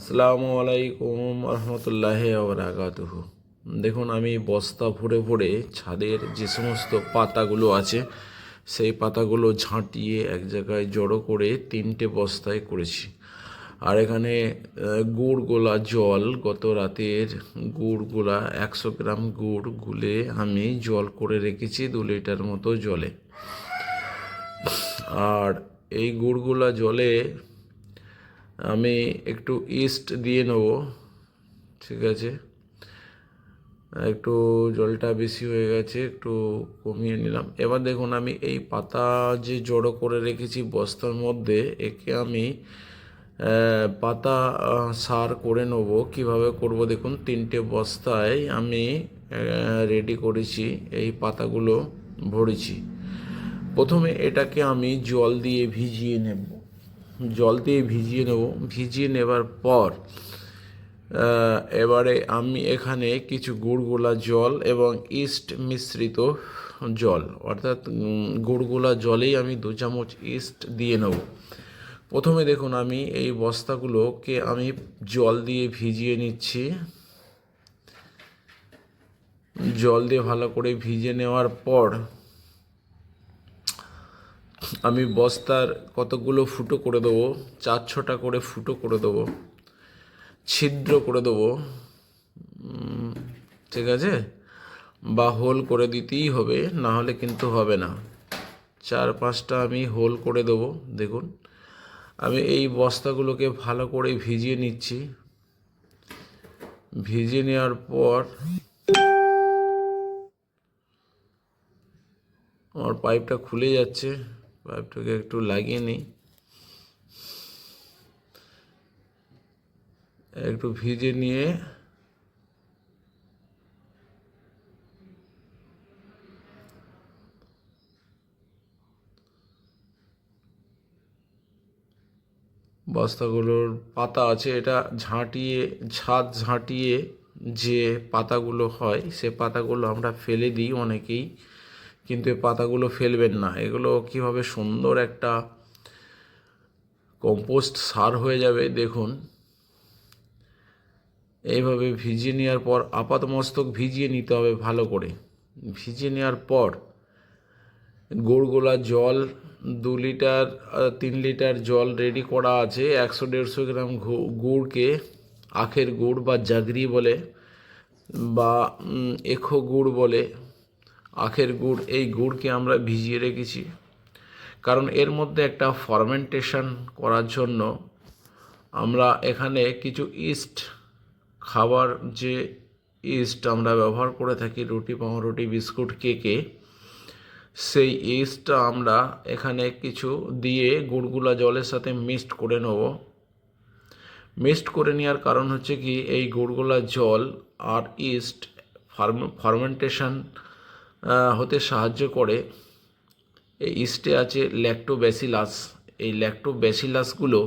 আসসালামু আলাইকুম রহমতুল্লাহ ওবরাকাতুহ দেখুন, আমি বস্তা ভরে ভরে ছাদের যে সমস্ত পাতাগুলো আছে, সেই পাতাগুলো ঝাঁটিয়ে এক জায়গায় জড়ো করে তিনটে বস্তায় করেছি। আর এখানে গুড় গোলা জল, গত রাতের গুড় গোলা একশো গ্রাম গুড় গুলে আমি জল করে রেখেছি দু লিটার মতো জলে। আর এই গুড়গুলা জলে আমি একটু ইস্ট দিয়ে নেব। ঠিক আছে? একটু জলটা বেশি হয়ে গেছে, একটু কমিয়ে নিলাম। এবার দেখুন, আমি এই পাতা যে জড়ো করে রেখেছি বস্তার মধ্যে, একে আমি পাতা সার করে নেব। কীভাবে করব দেখুন, তিনটে বস্তায় আমি রেডি করেছি, এই পাতাগুলো ভরেছি। প্রথমে এটাকে আমি জল দিয়ে ভিজিয়ে নেব। জল দিয়ে ভিজিয়ে নেব। ভিজিয়ে নেবার পর এবারে আমি এখানে কিছু গুড়গোলা জল এবং ইস্ট মিশ্রিত জল, অর্থাৎ গুড়গোলা জলেই আমি দু চামচ ইস্ট দিয়ে নেব। প্রথমে দেখুন আমি এই বস্তাগুলোকে আমি জল দিয়ে ভিজিয়ে নিচ্ছি। জল দিয়ে ভালো করে ভিজে নেওয়ার পর আমি বস্তার কতগুলো ফুটো করে দেবো? চার ছটা করে ফুটো করে দেবো। ছিদ্র করে দেবো। ঠিক আছে? বা হোল করে দিতেই হবে, না হলে কিন্তু হবে না। চার পাঁচটা আমি হোল করে দেবো, দেখুন। আমি এই বস্তাগুলোকে ভালো করে ভিজিয়ে নিচ্ছি। ভিজিয়ে নেওয়ার পর আমার পাইপটা খুলে যাচ্ছে। পাইপটাকে একটু লাগিয়ে নিই। একটু ভিজে নিয়ে বস্তাগুলোর পাতা আছে, এটা ঝাঁটিয়ে, ছাদ ঝাঁটিয়ে যে পাতাগুলো হয়, সে পাতাগুলো আমরা ফেলে দিই অনেকেই। কিন্তু এই পাতাগুলো ফেলবেন না। এগুলো কীভাবে সুন্দর একটা কম্পোস্ট সার হয়ে যাবে দেখুন। এইভাবে ভিজিয়ে নেওয়ার পর আপাত মস্তক ভিজিয়ে নিতে হবে ভালো করে। ভিজিয়ে নেওয়ার পর গুড়গোলা জল, দু লিটার, তিন লিটার জল রেডি করা আছে। একশো দেড়শো গ্রাম গুড়কে আখের গুড় বা জাগরি বলে বা এখো গুড় বলে। আখের গুড়, এই গুড়কে আমরা ভিজিয়ে রেখেছি। কারণ এর মধ্যে একটা ফার্মেন্টেশন করার জন্য আমরা এখানে কিছু ইস্ট খাবার, যে ইস্ট আমরা ব্যবহার করে থাকি, রুটি, পাউরুটি, বিস্কুট, কেকে, সেই ইস্টটা আমরা এখানে কিছু দিয়ে গুড়গুলা জলের সাথে মিক্সড করে নেব। মিক্সড করে নেওয়ার কারণ হচ্ছে কি, এই গুড়গুলা জল আর ইস্ট ফার্ম ফার্মেন্টেশন হতে সাহায্য করে। এই ইস্টে আছে ল্যাক্টোব্যাসিলাস এই ল্যাক্টোব্যাসিলাসগুলো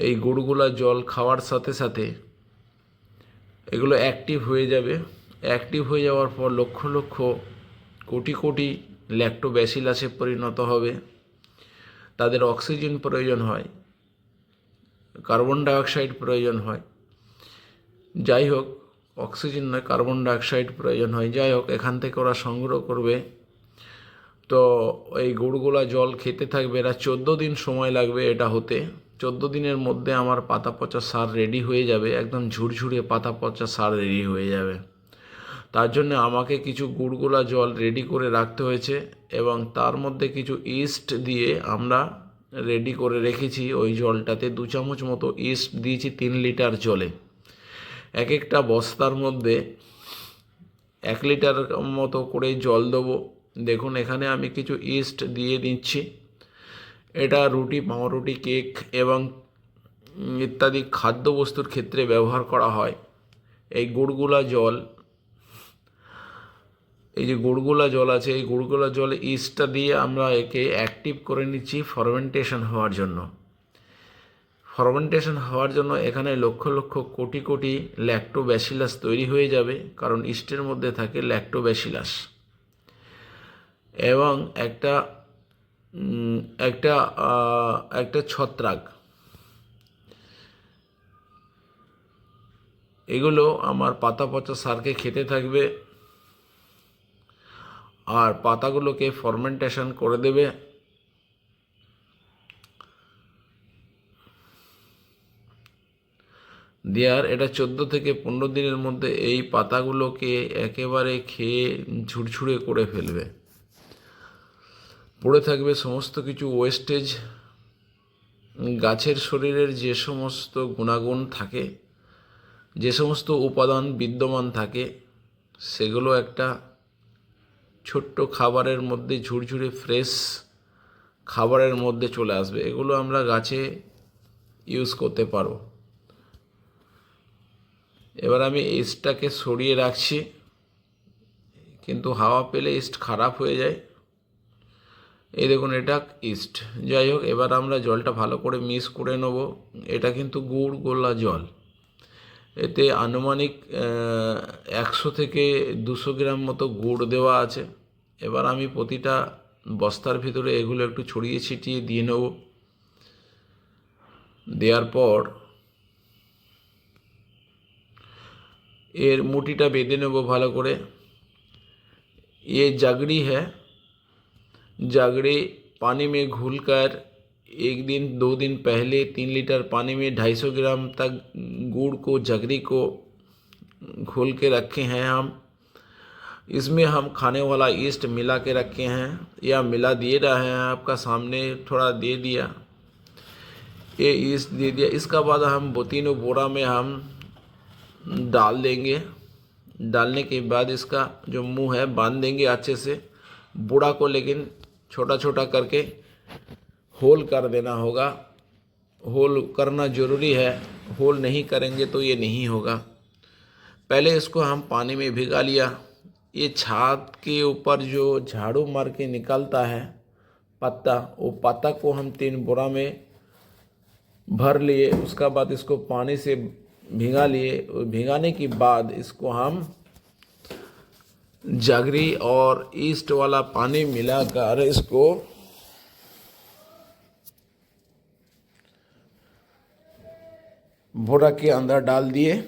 এই গুড়গুলা জল খাওয়ার সাথে সাথে এগুলো অ্যাক্টিভ হয়ে যাবে। অ্যাক্টিভ হয়ে যাওয়ার পর লক্ষ লক্ষ কোটি কোটি ল্যাক্টোব্যাসিলাসে পরিণত হবে। তাদের অক্সিজেন প্রয়োজন হয়। কার্বন ডাইঅক্সাইড প্রয়োজন হয়। যাই হোক অক্সিজেন নয়, কার্বন ডাইঅক্সাইড প্রয়োজন হয়। যাই হোক, এখান থেকে ওরা সংগ্রহ করবে। তো এই গুড়গুলা জল খেতে থাকবে। এরা চোদ্দ দিন সময় লাগবে এটা হতে। চোদ্দ দিনের মধ্যে আমার পাতা পচা সার রেডি হয়ে যাবে। একদম ঝুরঝুরে পাতা পচা সার রেডি হয়ে যাবে। তার জন্য আমাকে কিছু গুড়গুলা জল রেডি করে রাখতে হয়েছে এবং তার মধ্যে কিছু ইস্ট দিয়ে আমরা রেডি করে রেখেছি। ওই জলটাতে দু চামচ মতো ইস্ট দিয়েছি, তিন লিটার জলে। এক একটা বস্তার মধ্যে এক লিটার মতো করে জল দেবো। দেখুন, এখানে আমি কিছু ইস্ট দিয়ে দিচ্ছি। এটা রুটি, পাউরুটি, কেক এবং ইত্যাদি খাদ্যবস্তুর ক্ষেত্রে ব্যবহার করা হয়। এই গুড়গুলা জল, এই যে গুড়গুলা জল আছে, এই গুড়গুলা জলে ইস্টটা দিয়ে আমরা একে অ্যাক্টিভ করে নিচ্ছি ফরমেন্টেশন হওয়ার জন্য। ফার্মেন্টেশন হওয়ার জন্য এখানে লক্ষ লক্ষ কোটি কোটি ল্যাক্টোব্যাসিলাস তৈরি হয়ে যাবে, কারণ ইস্টের মধ্যে থাকে ল্যাক্টোব্যাসিলাস এবং একটা একটা একটা ছত্রাক। এগুলো আমার পাতা পচা সারকে খেতে থাকবে, আর পাতাগুলোকে ফরমেন্টেশন করে দেবে। দেওয়ার এটা চোদ্দ থেকে পনেরো দিনের মধ্যে এই পাতাগুলোকে একেবারে খেয়ে ঝুরঝুরে করে ফেলবে। পড়ে থাকবে সমস্ত কিছু ওয়েস্টেজ গাছের শরীরের যে সমস্ত গুণাগুণ থাকে, যে সমস্ত উপাদান বিদ্যমান থাকে, সেগুলো একটা ছোট্ট খাবারের মধ্যে ঝুরঝুরে ফ্রেশ খাবারের মধ্যে চলে আসবে। এগুলো আমরা গাছে ইউজ করতে পারব। এবার আমি ইস্টটাকে সরিয়ে রাখছি, কিন্তু হাওয়া পেলে ইস্ট খারাপ হয়ে যায়। এই দেখুন, এটা ইস্ট। যাই হোক, এবার আমরা জলটা ভালো করে মিক্স করে নেব। এটা কিন্তু গুড় গোলা জল। এতে আনুমানিক একশো থেকে দুশো গ্রাম মতো গুড় দেওয়া আছে। এবার আমি প্রতিটা বস্তার ভিতরে এগুলো একটু ছড়িয়ে ছিটিয়ে দিয়ে নেব। দেওয়ার পর এর মুটিটা বেঁধে নেব ভালো করে ये जागड़ी है जागड़ी पानी में घुलकर एक दिन दो दिन पहले तीन लीटर पानी में 250 ग्राम तक गुड़ को जगरी को घोल के रखे हैं हम इसमें हम खाने वाला ईस्ट मिला के रखे हैं या मिला दिए रहे हैं आपका सामने थोड़ा दे दिया ये ईस्ट दे दिया इसका बाद हम वो तीनों बोरा में हम डाल देंगे। डालने के बाद इसका जो मुँह है, बाँध देंगे अच्छे से। बूढ़ा को लेकिन छोटा छोटा करके होल कर देना होगा। होल करना ज़रूरी है। होल नहीं करेंगे तो ये नहीं होगा। पहले इसको हम पानी में भिगा लिया। ये छात के ऊपर जो झाड़ू मार के निकलता है, पत्ता, वो पत्ता को हम तीन बोरा में भर लिए। उसका बाद इसको पानी से भिगा लिए, भिगाने के बाद इसको हम जागरी और ईस्ट वाला पानी मिलाकर इसको बोरा के अंदर डाल दिए।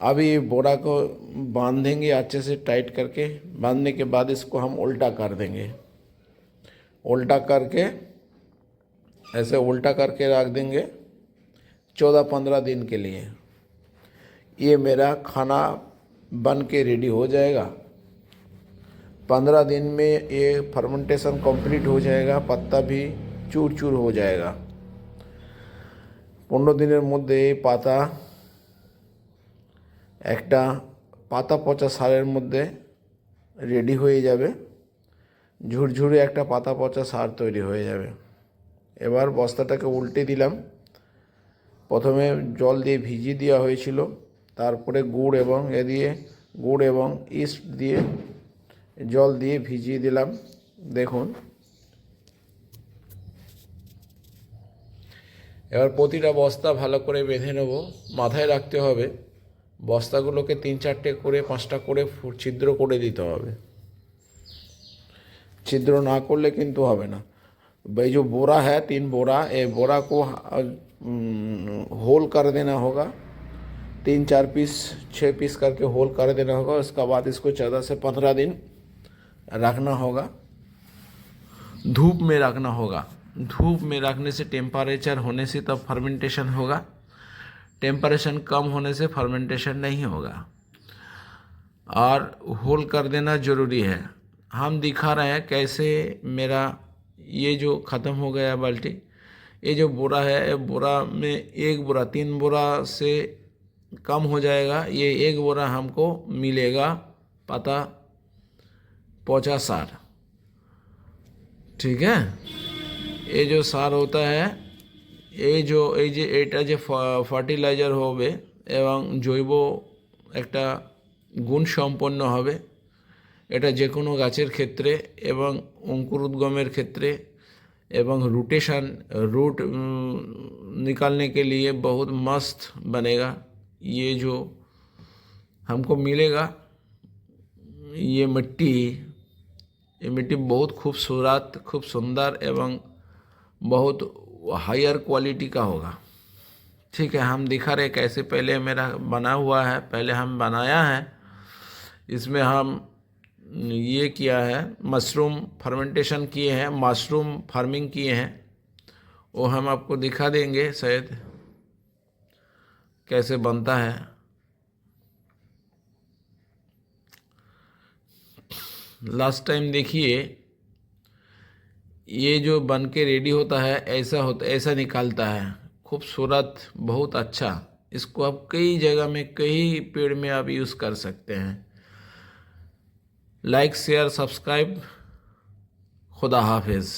अभी बोरा को बांधेंगे अच्छे से टाइट करके। बांधने के बाद इसको हम उल्टा कर देंगे। उल्टा करके, ऐसे उल्टा करके रख देंगे। चौदह पंद्रह दिन के लिए ये मेरा खाना बन के रेडी हो जाएगा पंद्रह दिन में ये फर्मेंटेशन कंप्लीट हो जाएगा पत्ता भी चूर चूर हो जाएगा পনেরো দিনের মধ্যে এই পাতা একটা পাতা পচা সারের মধ্যে রেডি হয়ে যাবে ঝুরঝুরে একটা পাতা পচা সার তৈরি হয়ে যাবে এবার বস্তাটাকে উল্টে দিলাম প্রথমে জল দিয়ে ভিজিয়ে দেওয়া হয়েছিল তারপরে গুড় এবং এ দিয়ে গুড় এবং ইস্ট দিয়ে জল দিয়ে ভিজিয়ে দিলাম দেখুন এবার প্রতিটা বস্তা ভালো করে বেঁধে নেব মাথায় রাখতে হবে বস্তাগুলোকে তিন চারটে করে পাঁচটা করে ফু- ছিদ্র করে দিতে হবে छिद्र ना করলে কিন্তু হবে না भाई जो बोरा है तीन बोरा ये बोरा को अम, होल कर देना होगा। तीन, चार पीस छः पीस करके होल कर देना होगा। उसके बाद इसको चौदह से पंद्रह दिन रखना होगा। धूप में रखना होगा। धूप में रखने से टेम्परेचर होने से तब फर्मेंटेशन होगा। टेम्परेचर कम होने से फर्मेंटेशन नहीं होगा। और होल कर देना ज़रूरी है। हम दिखा रहे हैं कैसे मेरा ये जो ख़त्म हो गया बाल्टी ये जो बोरा है ये बोरा में एक बोरा तीन बोरा से कम हो जाएगा ये एक बोरा हमको मिलेगा पता पौचा सार ठीक है ये जो सार होता है এই যে এই যে এটা যে ফার্টিলাইজার হবে এবং জৈব একটা গুণ সম্পন্ন হবে এটা যে কোনো গাছের ক্ষেত্রে এবং অঙ্কুর उद्गमेर ক্ষেত্রে এবং रोटेशन रूट निकालने के लिए बहुत मस्त बनेगा। ये जो हमको मिलेगा, ये मिट्टी ये मिट्टी बहुत खूबसूरत, खूब सुंदर एवं बहुत हायर क्वालिटी का होगा। ठीक है, हम दिखा रहे कैसे पहले मेरा बना हुआ है, पहले हम बनाया है। इसमें हम ये किया है, मशरूम फर्मेंटेशन किए हैं, मशरूम फ़ार्मिंग किए हैं। वो हम आपको दिखा देंगे शायद कैसे बनता है। लास्ट टाइम देखिए, ये जो बन के रेडी होता है, ऐसा होता, ऐसा निकालता है। खूबसूरत, बहुत अच्छा। इसको आप कई जगह में, कई पेड़ में आप यूज़ कर सकते हैं। लाइक शेयर सब्सक्राइब खुदा हाफिज़